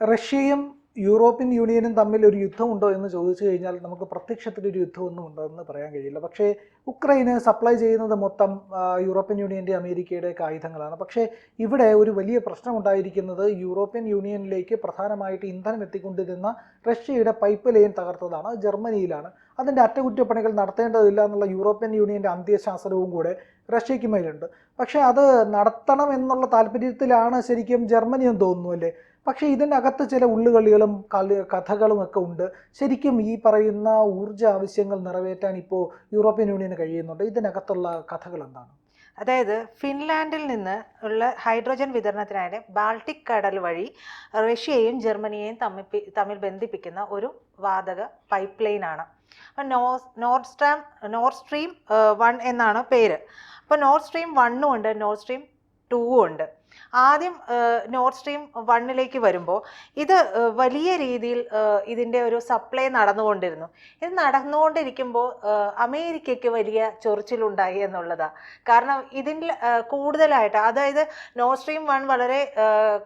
റഷ്യയും യൂറോപ്യൻ യൂണിയനും തമ്മിൽ ഒരു യുദ്ധമുണ്ടോ എന്ന് ചോദിച്ചു കഴിഞ്ഞാൽ നമുക്ക് പ്രത്യക്ഷത്തിൽ ഒരു യുദ്ധമൊന്നും ഉണ്ടെന്ന് പറയാൻ കഴിയില്ല. പക്ഷേ ഉക്രൈന് സപ്ലൈ ചെയ്യുന്നത് മൊത്തം യൂറോപ്യൻ യൂണിയന്റെ അമേരിക്കയുടെ ആയുധങ്ങളാണ്. പക്ഷേ ഇവിടെ ഒരു വലിയ പ്രശ്നം ഉണ്ടായിരിക്കുന്നത് യൂറോപ്യൻ യൂണിയനിലേക്ക് പ്രധാനമായിട്ട് ഇന്ധനം എത്തിക്കൊണ്ടിരുന്ന റഷ്യയുടെ പൈപ്പ് ലൈൻ തകർത്തതാണ് ജർമ്മനിയിലാണ്. അതിന്റെ അറ്റകുറ്റപ്പണികൾ നടത്തേണ്ടതില്ല എന്നുള്ള യൂറോപ്യൻ യൂണിയന്റെ അന്ത്യശാസനവും കൂടെ റഷ്യയ്ക്ക് മേലുണ്ട്. പക്ഷേ അത് നടത്തണം എന്നുള്ള താല്പര്യത്തിലാണ് ശരിക്കും ജർമ്മനി എന്ന് തോന്നുന്നു അല്ലേ? പക്ഷേ ഇതിനകത്ത് ചില ഉള്ളുകളികളും കളി കഥകളും ഒക്കെ ഉണ്ട്. ശരിക്കും ഈ പറയുന്ന ഊർജ ആവശ്യങ്ങൾ നിറവേറ്റാൻ ഇപ്പോൾ യൂറോപ്യൻ യൂണിയന് കഴിയുന്നുണ്ട്. ഇതിനകത്തുള്ള കഥകൾ എന്താണ്? അതായത് ഫിൻലാൻഡിൽ നിന്ന് ഉള്ള ഹൈഡ്രോജൻ വിതരണത്തിനായിട്ട് ബാൾട്ടിക് കടൽ വഴി റഷ്യയെയും ജർമ്മനിയെയും തമ്മിൽ തമ്മിൽ ബന്ധിപ്പിക്കുന്ന ഒരു വാതക പൈപ്പ് ലൈൻ ആണ് അപ്പോൾ no north stream north stream one എന്നാണ് പേര്. അപ്പോൾ നോർത്ത് സ്ട്രീം വണ്ണും ഉണ്ട് നോർത്ത് സ്ട്രീം ടൂവും ഉണ്ട് ആദ്യം നോർത്ത് സ്ട്രീം വണ്ണിലേക്ക് വരുമ്പോൾ ഇത് വലിയ രീതിയിൽ ഇതിന്റെ ഒരു സപ്ലൈ നടന്നുകൊണ്ടിരുന്നു. ഇത് നടന്നുകൊണ്ടിരിക്കുമ്പോൾ അമേരിക്കയ്ക്ക് വലിയ ചൊറിച്ചിലുണ്ടായി എന്നുള്ളതാണ് കാരണം ഇതിൽ കൂടുതലായിട്ട് അതായത് നോർത്ത് സ്ട്രീം വൺ വളരെ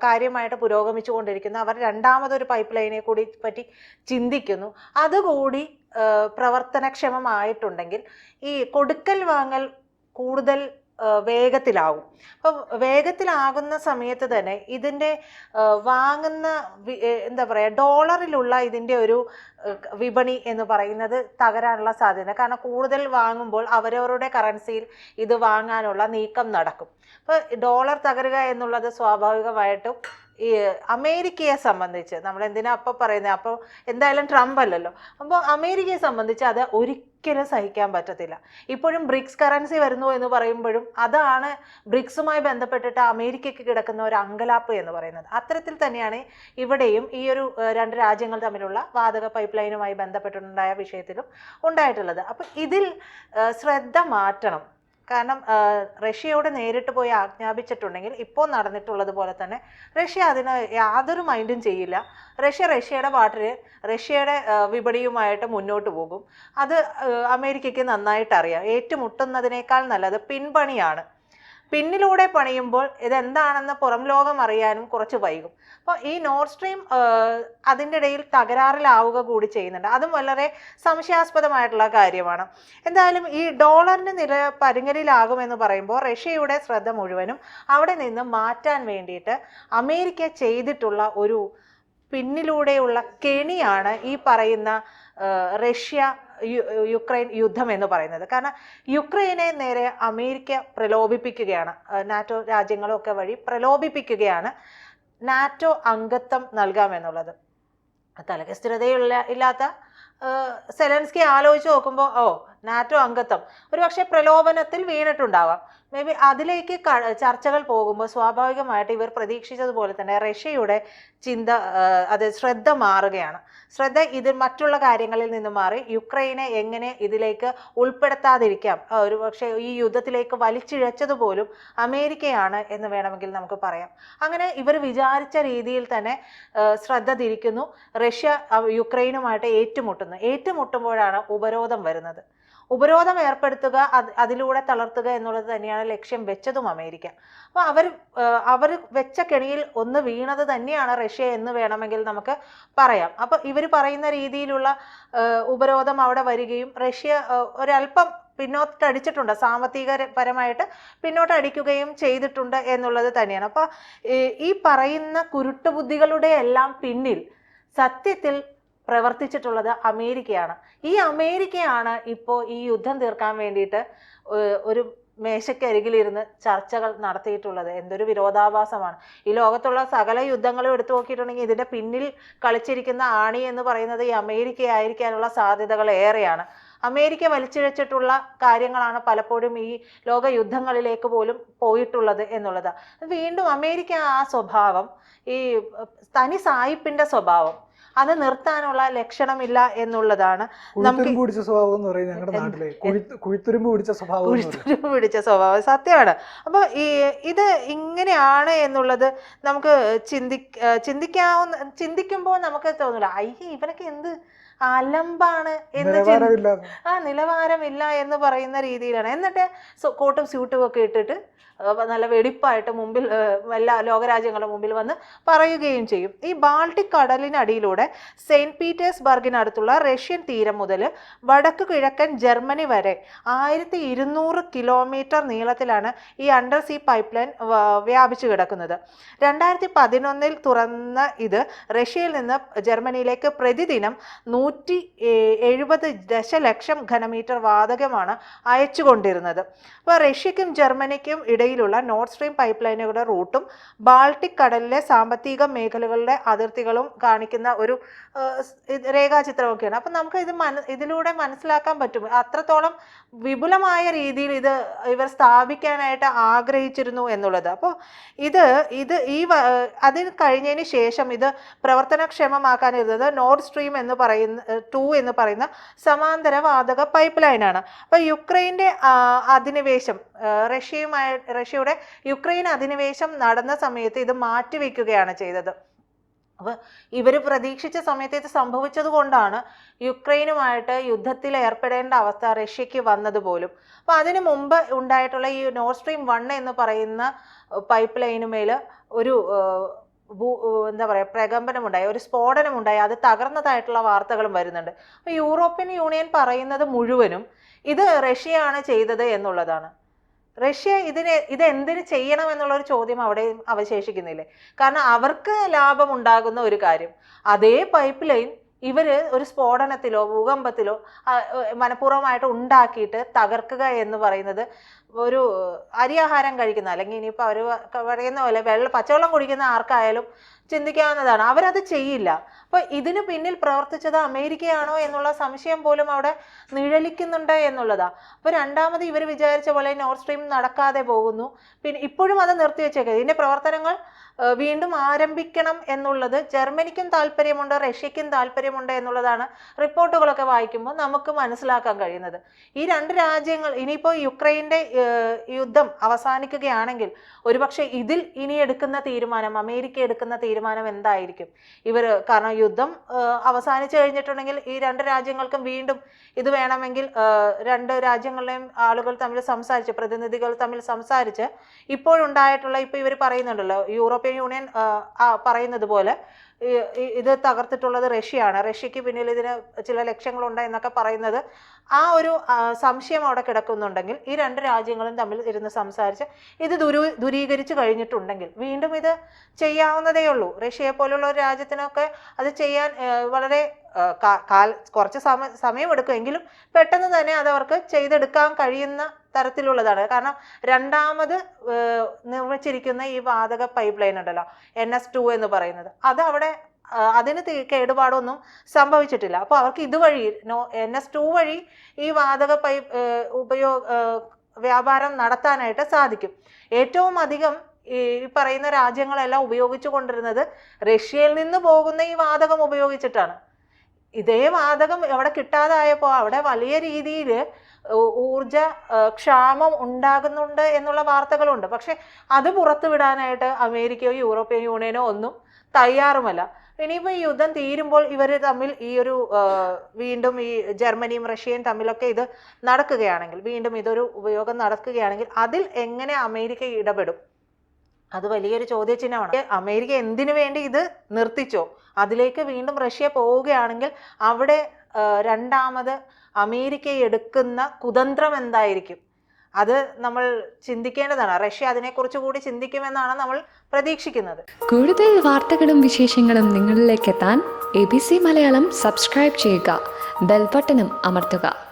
കാര്യമായിട്ട് കാര്യമായിട്ട് പുരോഗമിച്ചുകൊണ്ടിരിക്കുന്നു. അവർ രണ്ടാമതൊരു പൈപ്പ് ലൈനെ കൂടി പറ്റി ചിന്തിക്കുന്നു. അതുകൂടി പ്രവർത്തനക്ഷമമായിട്ടുണ്ടെങ്കിൽ ഈ കൊടുക്കൽ വാങ്ങൽ കൂടുതൽ വേഗത്തിലാവും. അപ്പം വേഗത്തിലാകുന്ന സമയത്ത് തന്നെ ഇതിന്റെ വാങ്ങുന്ന എന്താ പറയുക ഡോളറിലുള്ള ഇതിന്റെ ഒരു വിപണി എന്ന് പറയുന്നത് തകരാനുള്ള സാധ്യത കാരണം കൂടുതൽ വാങ്ങുമ്പോൾ അവരവരുടെ കറൻസിയിൽ ഇത് വാങ്ങാനുള്ള നീക്കം നടക്കും. അപ്പോൾ ഡോളർ തകരുക എന്നുള്ളത് സ്വാഭാവികമായിട്ടും ഈ അമേരിക്കയെ സംബന്ധിച്ച് നമ്മൾ എന്തിനാ അപ്പം പറയുന്നത് അപ്പോൾ എന്തായാലും ട്രംപ് അല്ലല്ലോ. അപ്പോൾ അമേരിക്കയെ സംബന്ധിച്ച് അത് ഒരിക്കലും സഹിക്കാൻ പറ്റത്തില്ല. ഇപ്പോഴും ബ്രിക്സ് കറൻസി വരുന്നു എന്ന് പറയുമ്പോഴും അതാണ് ബ്രിക്സുമായി ബന്ധപ്പെട്ടിട്ട് അമേരിക്കയ്ക്ക് കിടക്കുന്ന ഒരു അങ്കലാപ്പ് എന്ന് പറയുന്നത്. അത്തരത്തിൽ തന്നെയാണ് ഇവിടെയും ഈ ഒരു രണ്ട് രാജ്യങ്ങൾ തമ്മിലുള്ള വാതക പൈപ്പ് ലൈനുമായി ബന്ധപ്പെട്ടിട്ടുണ്ടായ വിഷയത്തിലും ഉണ്ടായിട്ടുള്ളത്. അപ്പം ഇതിൽ ശ്രദ്ധ മാറ്റണം. കാരണം റഷ്യയോട് നേരിട്ട് പോയി ആജ്ഞാപിച്ചിട്ടുണ്ടെങ്കിൽ ഇപ്പോൾ നടന്നിട്ടുള്ളത് പോലെ തന്നെ റഷ്യ അതിന് യാതൊരു മൈൻഡും ചെയ്യില്ല. റഷ്യ റഷ്യയുടെ പാട്ടിൽ റഷ്യയുടെ വിപണിയുമായിട്ട് മുന്നോട്ട് പോകും. അത് അമേരിക്കയ്ക്ക് നന്നായിട്ട് അറിയാം ഏറ്റുമുട്ടുന്നതിനേക്കാൾ നല്ലത് പിൻപണിയാണ്. പിന്നിലൂടെ പണിയുമ്പോൾ ഇതെന്താണെന്ന് പുറം ലോകം അറിയാനും കുറച്ച് വൈകും. അപ്പോൾ ഈ നോർത്ത് സ്ട്രീം അതിന്റെ ഇടയിൽ തകരാറിലാവുക കൂടി ചെയ്യുന്നുണ്ട്. അതും വളരെ സംശയാസ്പദമായിട്ടുള്ള കാര്യമാണ്. എന്തായാലും ഈ ഡോളറിന്റെ നില പരുങ്ങലിലാകുമെന്ന് പറയുമ്പോൾ റഷ്യയുടെ ശ്രദ്ധ മുഴുവനും അവിടെ നിന്ന് മാറ്റാൻ വേണ്ടിയിട്ട് അമേരിക്ക ചെയ്തിട്ടുള്ള ഒരു പിന്നിലൂടെയുള്ള കെണിയാണ് ഈ പറയുന്ന റഷ്യ യുക്രൈൻ യുദ്ധം എന്ന് പറയുന്നത്. കാരണം യുക്രൈനെ നേരെ അമേരിക്ക പ്രലോഭിപ്പിക്കുകയാണ്. നാറ്റോ രാജ്യങ്ങളൊക്കെ വഴി പ്രലോഭിപ്പിക്കുകയാണ്. നാറ്റോ അംഗത്വം നൽകാമെന്നുള്ളത്. തലക്ക് സ്ഥിരതയുള്ള ഇല്ലാത്ത സെലൻസ്കി ആലോചിച്ച് നോക്കുമ്പോൾ ഓ നാറ്റോ അംഗത്വം. ഒരു പക്ഷേ പ്രലോഭനത്തിൽ വീണിട്ടുണ്ടാവാം. മേ ബി അതിലേക്ക് ചർച്ചകൾ പോകുമ്പോൾ സ്വാഭാവികമായിട്ട് ഇവർ പ്രതീക്ഷിച്ചതുപോലെ തന്നെ റഷ്യയുടെ ചിന്ത അത് ശ്രദ്ധ മാറുകയാണ്. ശ്രദ്ധ ഇത് മറ്റുള്ള കാര്യങ്ങളിൽ നിന്ന് മാറി യുക്രൈനെ എങ്ങനെ ഇതിലേക്ക് ഉൾപ്പെടുത്താതിരിക്കാം. ഒരു പക്ഷേ ഈ യുദ്ധത്തിലേക്ക് വലിച്ചിഴച്ചതുപോലും അമേരിക്കയാണ് എന്ന് വേണമെങ്കിൽ നമുക്ക് പറയാം. അങ്ങനെ ഇവർ വിചാരിച്ച രീതിയിൽ തന്നെ ശ്രദ്ധ തിരിക്കുന്നു. റഷ്യ യുക്രൈനുമായിട്ട് ഏറ്റുമുട്ടുന്നു. ഏറ്റുമുട്ടുമ്പോഴാണ് ഉപരോധം വരുന്നത്. ഉപരോധം ഏർപ്പെടുത്തുക അത് അതിലൂടെ തളർത്തുക എന്നുള്ളത് തന്നെയാണ് ലക്ഷ്യം വെച്ചതും അമേരിക്ക. അപ്പോൾ അവർ അവർ വെച്ച കെണിയിൽ ഒന്ന് വീണത് തന്നെയാണ് റഷ്യ എന്ന് വേണമെങ്കിൽ നമുക്ക് പറയാം. അപ്പോൾ ഇവർ പറയുന്ന രീതിയിലുള്ള ഉപരോധം അവിടെ വരികയും റഷ്യ ഒരല്പം ഒരല്പം പിന്നോട്ടടിച്ചിട്ടുണ്ട് സാമ്പത്തിക പരമായിട്ട് പിന്നോട്ടടിക്കുകയും ചെയ്തിട്ടുണ്ട് എന്നുള്ളത് തന്നെയാണ്. അപ്പോൾ ഈ പറയുന്ന കുരുട്ടുബുദ്ധികളുടെ എല്ലാം പിന്നിൽ സത്യത്തിൽ പ്രവർത്തിച്ചിട്ടുള്ളത് അമേരിക്കയാണ്. ഈ അമേരിക്കയാണ് ഇപ്പോൾ ഈ യുദ്ധം തീർക്കാൻ വേണ്ടിയിട്ട് ഒരു മേശയ്ക്കരികിലിരുന്ന് ചർച്ചകൾ നടത്തിയിട്ടുള്ളത്. എന്തൊരു വിരോധാഭാസമാണ്. ഈ ലോകത്തുള്ള സകല യുദ്ധങ്ങളും എടുത്തു നോക്കിയിട്ടുണ്ടെങ്കിൽ ഇതിന്റെ പിന്നിൽ കളിച്ചിരിക്കുന്ന ആണി എന്ന് പറയുന്നത് ഈ അമേരിക്ക ആയിരിക്കാനുള്ള സാധ്യതകൾ ഏറെയാണ്. അമേരിക്ക വലിച്ചിഴച്ചിട്ടുള്ള കാര്യങ്ങളാണ് പലപ്പോഴും ഈ ലോക യുദ്ധങ്ങളിലേക്ക് പോലും പോയിട്ടുള്ളത് എന്നുള്ളത്. വീണ്ടും അമേരിക്ക ആ സ്വഭാവം ഈ തനി സായിപ്പിന്റെ സ്വഭാവം അത് നിർത്താനുള്ള ലക്ഷണമില്ല എന്നുള്ളതാണ്. നമുക്ക് പിടിച്ച സ്വഭാവം എന്ന് പറയുന്നത് ഞങ്ങളുടെ നാട്ടിലെ കുഴി- കുഴിത്തുരുമ്പ് പിടിച്ച സ്വഭാവം എന്ന് കുഴിത്തുരുമ്പ് പിടിച്ച സ്വഭാവം സത്യമാണ്. അപ്പോൾ ഈ ഇത് ഇങ്ങനെയാണ് എന്നുള്ളത് നമുക്ക് ചിന്തി ചിന്തിക്കാവുന്ന ചിന്തിക്കുമ്പോൾ നമുക്ക് തോന്നില്ല അയ്യേ ഇവനൊക്കെ എന്ത് അലമ്പാണ് എന്ന് ആ നിലവാരമില്ല എന്ന് പറയുന്ന രീതിയിലാണ്. എന്നിട്ട് കോട്ടും സ്യൂട്ടും ഒക്കെ ഇട്ടിട്ട് നല്ല വെടിപ്പായിട്ട് മുമ്പിൽ എല്ലാ ലോകരാജ്യങ്ങളുടെ മുമ്പിൽ വന്ന് പറയുകയും ചെയ്യും. ഈ ബാൾട്ടിക് കടലിനടിയിലൂടെ സെയിന്റ് പീറ്റേഴ്സ്ബർഗിനടുത്തുള്ള റഷ്യൻ തീരം മുതൽ വടക്ക് കിഴക്കൻ ജർമ്മനി വരെ ആയിരത്തി ഇരുന്നൂറ് കിലോമീറ്റർ നീളത്തിലാണ് ഈ അണ്ടർ സീ പൈപ്പ് ലൈൻ വ്യാപിച്ചു കിടക്കുന്നത്. രണ്ടായിരത്തി പതിനൊന്നിൽ തുറന്ന ഇത് റഷ്യയിൽ നിന്ന് ജർമ്മനിയിലേക്ക് പ്രതിദിനം നൂറ്റി എഴുപത് ദശലക്ഷം ഘനമീറ്റർ വാതകമാണ് അയച്ചുകൊണ്ടിരുന്നത്. അപ്പോൾ റഷ്യക്കും ജർമ്മനിക്കും ഇടയിലുള്ള നോർത്ത് സ്ട്രീം പൈപ്പ് ലൈനുകളുടെ റൂട്ടും ബാൾട്ടിക് കടലിലെ സാമ്പത്തിക മേഖലകളുടെ അതിർത്തികളും കാണിക്കുന്ന ഒരു രേഖാചിത്രമൊക്കെയാണ്. അപ്പം നമുക്ക് ഇത് മന ഇതിലൂടെ മനസ്സിലാക്കാൻ പറ്റും. അത്രത്തോളം വിപുലമായ രീതിയിൽ ഇത് ഇവർ സ്ഥാപിക്കാനായിട്ട് ആഗ്രഹിച്ചിരുന്നു എന്നുള്ളത്. അപ്പോൾ ഇത് ഇത് ഈ അതിന് കഴിഞ്ഞതിന് ശേഷം ഇത് പ്രവർത്തനക്ഷമമാക്കാനിരുന്നത് നോർത്ത് സ്ട്രീം എന്ന് പറയുന്ന ടു എന്ന് പറയുന്ന സമാന്തര വാതക പൈപ്പ് ലൈനാണ് അപ്പോൾ യുക്രൈന്റെ അധിനിവേശം റഷ്യയുമായി റഷ്യയുടെ യുക്രൈൻ അധിനിവേശം നടന്ന സമയത്ത് ഇത് മാറ്റിവെക്കുകയാണ് ചെയ്തത്. അപ്പോൾ ഇവർ പ്രതീക്ഷിച്ച സമയത്ത് ഇത് സംഭവിച്ചത് കൊണ്ടാണ് യുക്രൈനുമായിട്ട് യുദ്ധത്തിൽ ഏർപ്പെടേണ്ട അവസ്ഥ റഷ്യക്ക് വന്നത് പോലും. അപ്പോൾ അതിന് മുമ്പ് ഉണ്ടായിട്ടുള്ള ഈ നോർ സ്ട്രീം വൺ എന്ന് പറയുന്ന പൈപ്പ് ലൈനുമേൽ ഒരു ഭൂ എന്താ പറയുക പ്രകമ്പനമുണ്ടായി ഒരു സ്ഫോടനമുണ്ടായി അത് തകർന്നതായിട്ടുള്ള വാർത്തകളും വരുന്നുണ്ട്. അപ്പോൾ യൂറോപ്യൻ യൂണിയൻ പറയുന്നത് മുഴുവനും ഇത് റഷ്യയാണ് ചെയ്തത് എന്നുള്ളതാണ്. റഷ്യ ഇതിനെ ഇത് എന്തിന് ചെയ്യണം എന്നുള്ളൊരു ചോദ്യം അവിടെ അവശേഷിക്കുന്നില്ലേ? കാരണം അവർക്ക് ലാഭമുണ്ടാകുന്ന ഒരു കാര്യം അതേ പൈപ്പ് ലൈൻ ഇവർ ഒരു സ്ഫോടനത്തിലോ ഭൂകമ്പത്തിലോ മനഃപൂർവമായിട്ട് ഉണ്ടാക്കിയിട്ട് തകർക്കുക എന്ന് പറയുന്നത് ഒരു അരിയാഹാരം കഴിക്കുന്ന അല്ലെങ്കിൽ ഇനിയിപ്പോൾ അവർ പറയുന്ന പോലെ വെള്ളം പച്ചവെള്ളം കുടിക്കുന്ന ആർക്കായാലും ചിന്തിക്കാവുന്നതാണ്. അവരത് ചെയ്യില്ല. അപ്പോൾ ഇതിന് പിന്നിൽ പ്രവർത്തിച്ചത് അമേരിക്കയാണോ എന്നുള്ള സംശയം പോലും അവിടെ നിഴലിക്കുന്നുണ്ട് എന്നുള്ളതാ. അപ്പോൾ രണ്ടാമത് ഇവർ വിചാരിച്ച പോലെ നോർത്ത് സ്ട്രീം നടക്കാതെ പോകുന്നു. പിന്നെ ഇപ്പോഴും അത് നിർത്തിവെച്ചേക്കുക ഇതിന്റെ പ്രവർത്തനങ്ങൾ വീണ്ടും ആരംഭിക്കണം എന്നുള്ളത് ജർമ്മനിക്കും താല്പര്യമുണ്ട് റഷ്യക്കും താല്പര്യമുണ്ട് എന്നുള്ളതാണ് റിപ്പോർട്ടുകളൊക്കെ വായിക്കുമ്പോൾ നമുക്ക് മനസ്സിലാക്കാൻ കഴിയുന്നത്. ഈ രണ്ട് രാജ്യങ്ങൾ ഇനിയിപ്പോൾ യുക്രൈന്റെ യുദ്ധം അവസാനിക്കുകയാണെങ്കിൽ ഒരുപക്ഷെ ഇതിൽ ഇനി എടുക്കുന്ന തീരുമാനം അമേരിക്ക എടുക്കുന്ന തീരുമാനം എന്തായിരിക്കും? ഇവർ കാരണം യുദ്ധം അവസാനിച്ചു കഴിഞ്ഞിട്ടുണ്ടെങ്കിൽ ഈ രണ്ട് രാജ്യങ്ങൾക്കും വീണ്ടും ഇത് വേണമെങ്കിൽ രണ്ട് രാജ്യങ്ങളിലെയും ആളുകൾ തമ്മിൽ സംസാരിച്ച് പ്രതിനിധികൾ തമ്മിൽ സംസാരിച്ച് ഇപ്പോഴുണ്ടായിട്ടുള്ള ഇപ്പോൾ ഇവർ പറയുന്നുണ്ടല്ലോ യൂറോപ്യൻ യൂണിയൻ പറയുന്നത് പോലെ ഇത് തകർത്തിട്ടുള്ളത് റഷ്യയാണ്. റഷ്യക്ക് പിന്നിൽ ഇതിന് ചില ലക്ഷ്യങ്ങളുണ്ട് എന്നൊക്കെ പറയുന്നത്. ആ ഒരു സംശയം അവിടെ കിടക്കുന്നുണ്ടെങ്കിൽ ഈ രണ്ട് രാജ്യങ്ങളും തമ്മിൽ ഇരുന്ന് സംസാരിച്ച് ഇത് ദുരു ദുരീകരിച്ച് കഴിഞ്ഞിട്ടുണ്ടെങ്കിൽ വീണ്ടും ഇത് ചെയ്യാവുന്നതേ ഉള്ളൂ റഷ്യയെ പോലുള്ള ഒരു രാജ്യത്തിനൊക്കെ അത് ചെയ്യാൻ വളരെ കാൽ കുറച്ച് സമ സമയമെടുക്കും. എങ്കിലും പെട്ടെന്ന് തന്നെ അത് അവർക്ക് ചെയ്തെടുക്കാൻ കഴിയുന്ന തരത്തിലുള്ളതാണ്. കാരണം രണ്ടാമത് നിർമ്മിച്ചിരിക്കുന്ന ഈ വാതക പൈപ്പ് ലൈൻ ഉണ്ടല്ലോ എൻ എസ് ടു എന്ന് പറയുന്നത്. അത് അവിടെ അതിന് കേടുപാടൊന്നും സംഭവിച്ചിട്ടില്ല. അപ്പോൾ അവർക്ക് ഇതുവഴി നോ എൻ എസ് ടു വഴി ഈ വാതക പൈപ്പ് ഉപയോഗ വ്യാപാരം നടത്താനായിട്ട് സാധിക്കും. ഏറ്റവും അധികം ഈ പറയുന്ന രാജ്യങ്ങളെല്ലാം ഉപയോഗിച്ചു കൊണ്ടിരുന്നത് റഷ്യയിൽ നിന്ന് പോകുന്ന ഈ വാതകം ഉപയോഗിച്ചിട്ടാണ്. ഇതേ വാതകം എവിടെ കിട്ടാതായപ്പോൾ അവിടെ വലിയ രീതിയിൽ ഊർജ ക്ഷാമം ഉണ്ടാകുന്നുണ്ട് എന്നുള്ള വാർത്തകളുണ്ട്. പക്ഷെ അത് പുറത്തുവിടാനായിട്ട് അമേരിക്കയോ യൂറോപ്യൻ യൂണിയനോ ഒന്നും തയ്യാറുമല്ല. ഇനിയിപ്പോൾ ഈ യുദ്ധം തീരുമ്പോൾ ഇവർ തമ്മിൽ ഈ ഒരു വീണ്ടും ഈ ജർമ്മനിയും റഷ്യയും തമ്മിലൊക്കെ ഇത് നടക്കുകയാണെങ്കിൽ വീണ്ടും ഇതൊരു ഉപയോഗം നടക്കുകയാണെങ്കിൽ അതിൽ എങ്ങനെ അമേരിക്ക ഇടപെടും? അത് വലിയൊരു ചോദ്യചിഹ്നമാണ്. അമേരിക്ക എന്തിനു വേണ്ടി ഇത് നിർത്തിച്ചോ? അതിലേക്ക് വീണ്ടും റഷ്യ പോവുകയാണെങ്കിൽ അവിടെ രണ്ടാമത് അമേരിക്ക എടുക്കുന്ന കുതന്ത്രം എന്തായിരിക്കും? അത് നമ്മൾ ചിന്തിക്കേണ്ടതാണ്. റഷ്യ അതിനെക്കുറിച്ച് കൂടി ചിന്തിക്കുമെന്നാണ് നമ്മൾ പ്രതീക്ഷിക്കുന്നത്. കൂടുതൽ വാർത്തകളും വിശേഷങ്ങളും നിങ്ങളിലേക്ക് എത്താൻ A B C Malayalam subscribe ചെയ്യുക. ബെൽബട്ടനും അമർത്തുക.